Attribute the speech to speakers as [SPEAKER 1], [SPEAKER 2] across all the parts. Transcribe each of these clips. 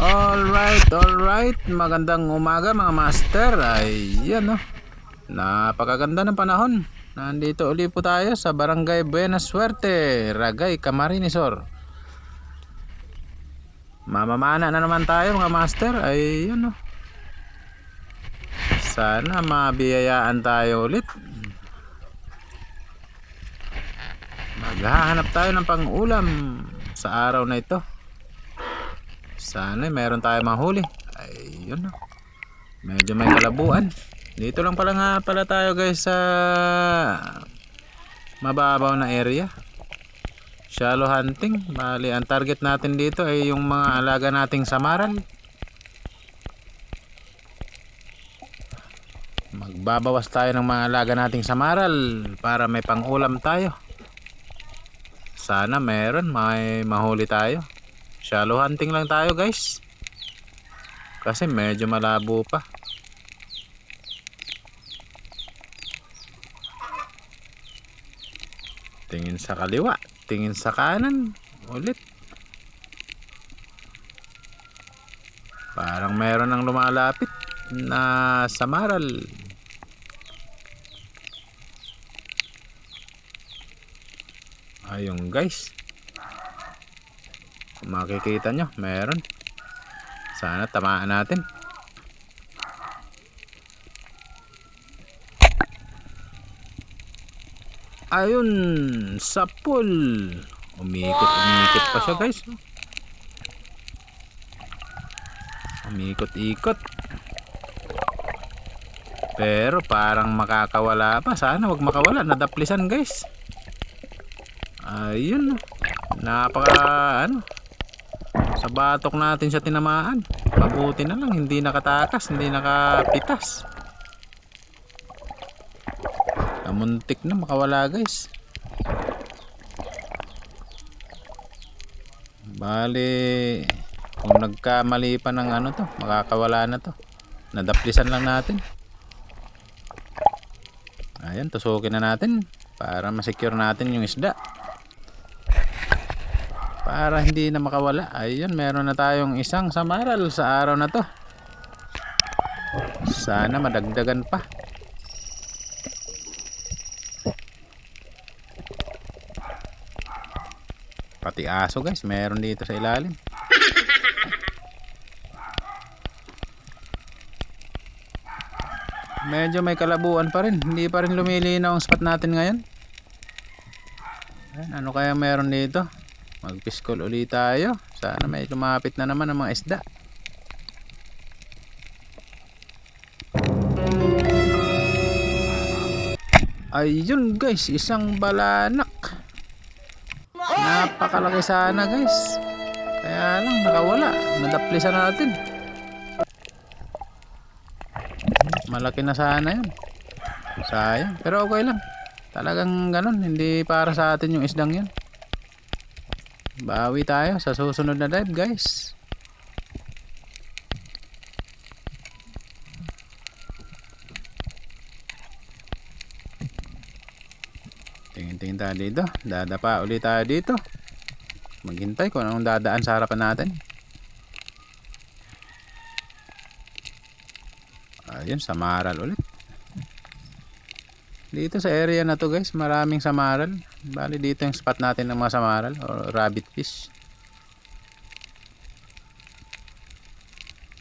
[SPEAKER 1] Alright, alright. Magandang umaga mga master. Ayan no. Napakaganda ng panahon. Nandito uli po tayo sa Barangay Buena Suerte, Ragay, Camarinesor. Mamamana na naman tayo mga master. Ayan no. Sana mabiyayaan tayo ulit. Maghahanap tayo ng pang-ulam sa araw na ito. Sana eh, meron tayo mahuli. Ayun. Medyo may kalabuan. Dito lang pala nga pala tayo guys sa mababaw na area. Shallow hunting. Bali, ang target natin dito ay yung mga alaga nating samaral. Magbabawas tayo ng mga alaga nating samaral para may pang-ulam tayo. Sana meron, may mahuli tayo. Shallow hunting lang tayo guys. Kasi medyo malabo pa. Tingin sa kaliwa, tingin sa kanan. Ulit. Parang meron ng lumalapit na samaral. Ayun guys. Makikita nyo, meron. Sana tamaan natin. Ayun, sa pool. Umikot, umikot pa siya guys. Umikot-ikot. Pero parang makakawala pa. Sana wag makawala. Nadaplisan guys. Ayun. Napaka ano. Sa batok natin siya tinamaan. Mabuti na lang hindi nakatakas, hindi nakapitas. Kamuntik na makawala guys. Bali kung nagkamali pa ng ano to, makakawala na to. Nadaplisan lang natin. Ayan, tusukin na natin para masecure natin yung isda para hindi na makawala. Ayun meron na tayong isang samaral sa araw na to. Sana madagdagan pa. Pati aso guys meron dito sa ilalim. Medyo may kalabuan pa rin. Hindi pa rin lumilinaw ang spot natin ngayon. Ano kaya meron dito magpiskol ulit tayo. Sana may lumapit na naman ang mga isda. Ayun guys. Isang balanak. Napakalaki sana guys. Kaya lang nakawala. Nadaplisan natin. Malaki na sana yun. Sayang. Pero okay lang. Talagang ganun. Hindi para sa atin yung isdang yun Bawi tayo sa susunod na dive guys. Tingin-tingin tayo dito. Dadapa ulit tayo dito. Maghintay kung anong dadaan sa harapan natin. Ayun, samaral ulit. Dito sa area na to guys, maraming samaral. Bali dito yung spot natin ng mga samaral o rabbit fish.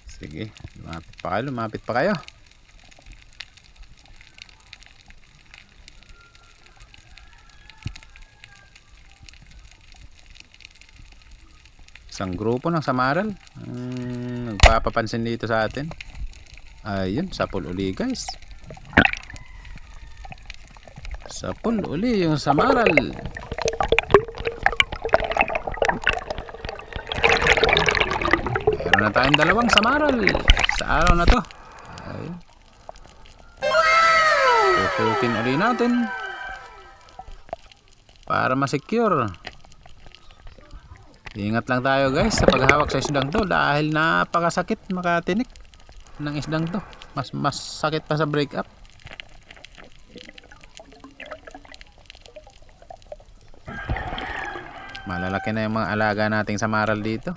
[SPEAKER 1] Sige, lumapit pa kayo, lumapit pa kayo. Isang grupo ng samaral. Hmm, nagpapapansin dito sa atin. Ayun, sapul uli guys. Sa pool uli yung samaral. Meron na tayong dalawang samaral sa araw na to. Ay. Tutukin uli natin para ma-secure. Ingat lang tayo guys sa paghawak sa isdang to dahil napakasakit makatinik ng isdang to. Mas mas sakit pa sa break up. Malalaki na yung mga alaga nating samaral dito.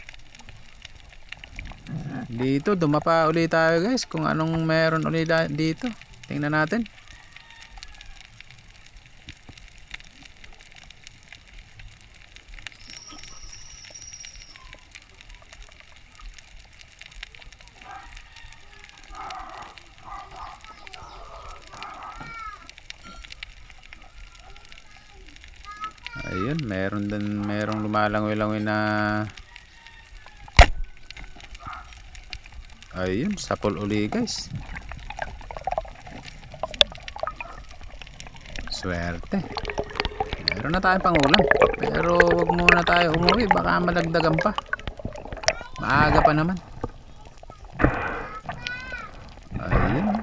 [SPEAKER 1] Dito, dumapa ulit tayo guys. Kung anong meron ulit dito. Tingnan natin. Ayun, meron din merong lumalangoy-langoy na Ayun, sapol uli guys. Swerte. Meron na tayong pangulam. Pero wag muna tayo umuwi. Baka madagdagan pa. Maaga pa naman. Ayun.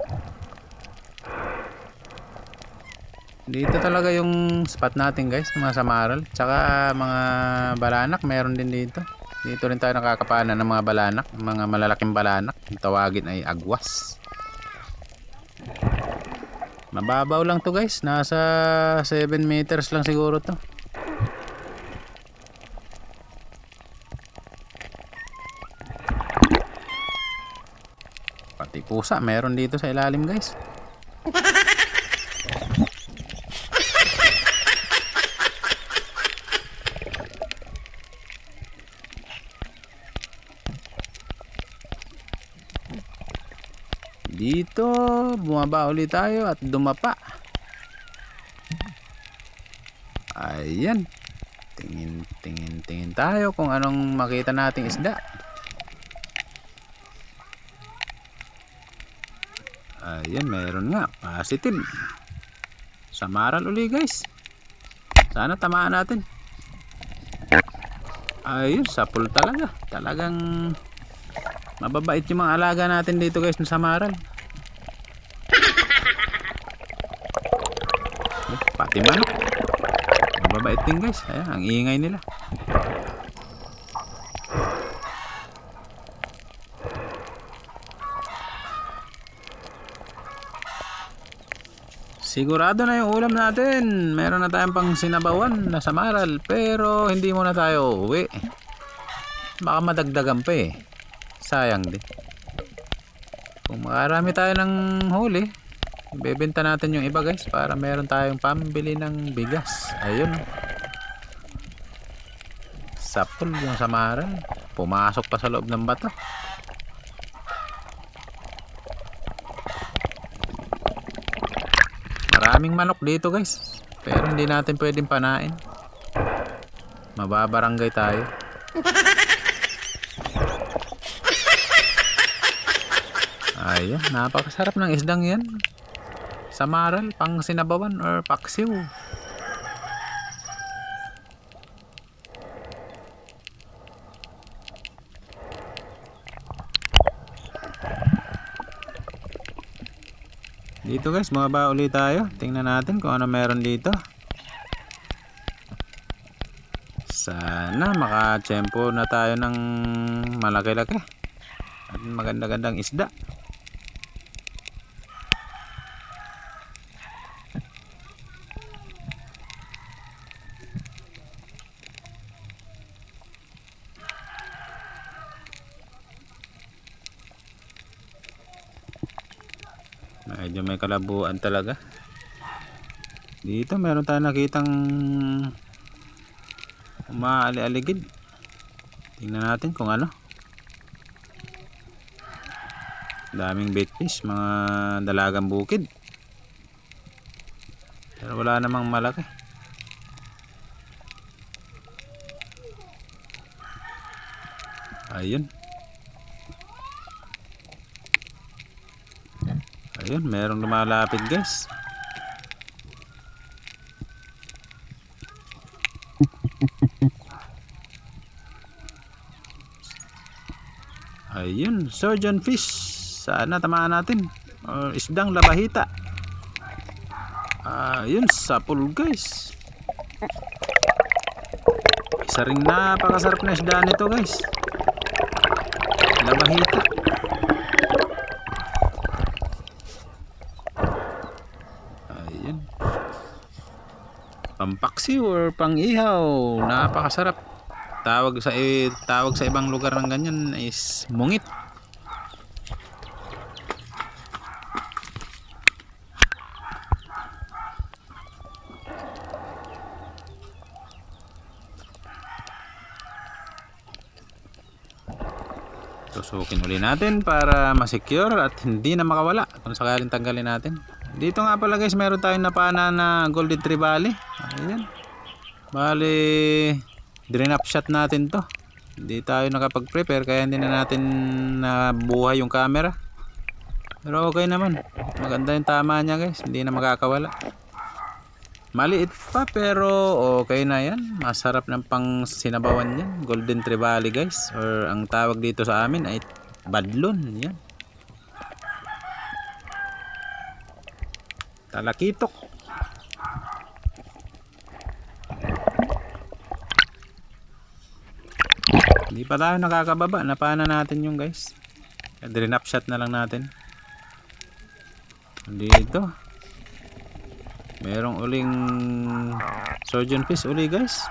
[SPEAKER 1] Dito talaga yung spot natin guys. Mga samaral. Tsaka mga balanak. Meron din dito. Dito rin tayo nakakapanan ng mga balanak. Mga malalaking balanak. Ang tawagin ay agwas. Mababaw lang to guys. Nasa 7 meters lang siguro to. Pati pusa meron dito sa ilalim guys. Dito, bumaba ulit tayo at dumapa. Ayan. Tingin, tingin, tingin tayo kung anong makita nating isda. Ayan, meron nga. Positive. Samaral uli guys. Sana tamaan natin. Ayun, sapul talaga. Talagang Mababait yung mga alaga natin dito guys sa Samaral. Pati manok. Mababait din guys. Ayan, ang ingay nila. Sigurado na yung ulam natin. Meron na tayong pang sinabawan na samaral. Pero hindi muna tayo uwi. Baka madagdagan pa eh sayang din kung makarami tayo ng huli ibebenta natin yung iba guys para meron tayong pambili ng bigas. Ayun. Sapul yung samaran pumasok pa sa loob ng bato. Maraming manok dito guys pero hindi natin pwedeng panain. Mababarangay tayo. Ayun, napakasarap ng isdang yan. Samaral, pang sinabawan or paksiw. Dito guys, bumaba ulit tayo. Tingnan natin kung ano meron dito. Sana makachempo na tayo ng malaki-laki. At maganda-gandang isda. Medyo may kalabuan talaga. Dito meron tayong nakitang umaali-aligid. Tingnan natin kung ano. Daming bait fish, mga dalagang bukid. Pero wala namang malaki. Ayun. Ayun, merong lumalapit guys. Ayun, surgeon fish. Sana tamaan natin. Or isdang labahita. Ayun, sapul guys. Isa ring napakasarap na isda nito guys. Labahita. paksiw or pang ihaw. Napakasarap. Tawag sa eh, tawag sa ibang lugar ng ganyan is mungit. Tusukin uli natin para ma-secure at hindi na makawala kung sakaling tanggalin natin. Dito nga pala guys, meron tayong napana na golden tree valley. Ayan. Bali, drain up shot natin to. Hindi tayo nakapag-prepare kaya hindi na natin nabuhay yung camera. Pero okay naman. Maganda yung tama niya guys. Hindi na makakawala. Maliit pa pero okay na yan. Masarap ng pang sinabawan yan. Golden Trevally guys. Or ang tawag dito sa amin ay badlon. Yan. Talakitok. Hindi pa tayo nakakababa. Napana natin yung guys. Drain up shot na lang natin. Dito. Merong uling surgeon fish uli guys.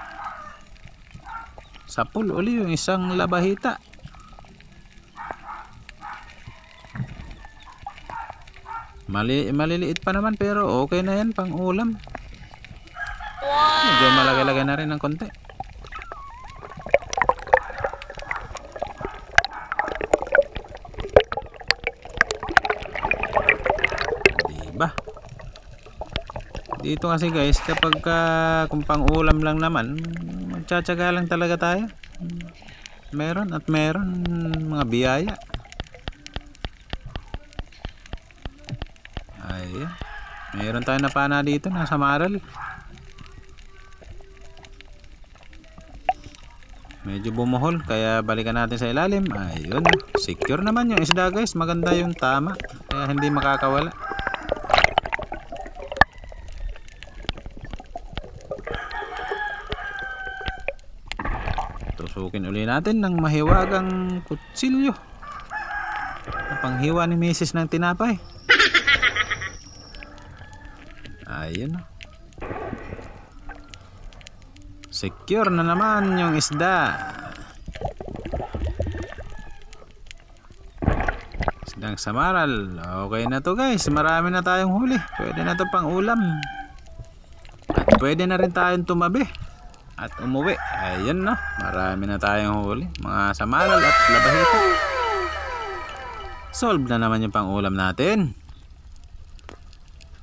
[SPEAKER 1] Sapul uli yung isang labahita. Mali maliliit pa naman pero okay na yan pang ulam. Medyo malaki-laki na rin ng konti. Dito kasi guys, kapag ka, kung pang ulam lang naman, magtsatsaga lang talaga tayo. Meron at meron mga biyaya. Ayan. Meron tayo na pana dito, nasa maral. Medyo bumuhol, kaya balikan natin sa ilalim. Ayun, secure naman yung isda guys. Maganda yung tama, kaya hindi makakawala. Tusukin uli natin ng mahiwagang kutsilyo. Ang Panghiwa ni Mrs. ng tinapay. Ayun. Secure na naman yung isda. Isdang samaral. Okay na to guys. Marami na tayong huli. Pwede na to pang ulam. At pwede na rin tayong tumabi. At umuwi. Ayun no. Marami na tayong huli. Mga samaral at labahita. Solve na naman yung pang ulam natin.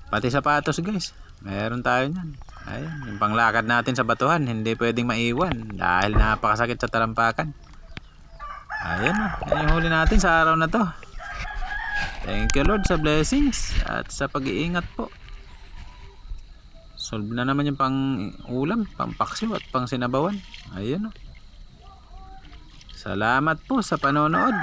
[SPEAKER 1] Pati sapatos guys. Meron tayo niyan. Ayun, yung panglakad natin sa batuhan, hindi pwedeng maiwan dahil napakasakit sa talampakan. Ayun, oh, yan yung huli natin sa araw na to. Thank you Lord sa blessings at sa pag-iingat po. Solve na naman yung pang ulam, pang paksiw at pang sinabawan. Ayun oh. Salamat po sa panonood.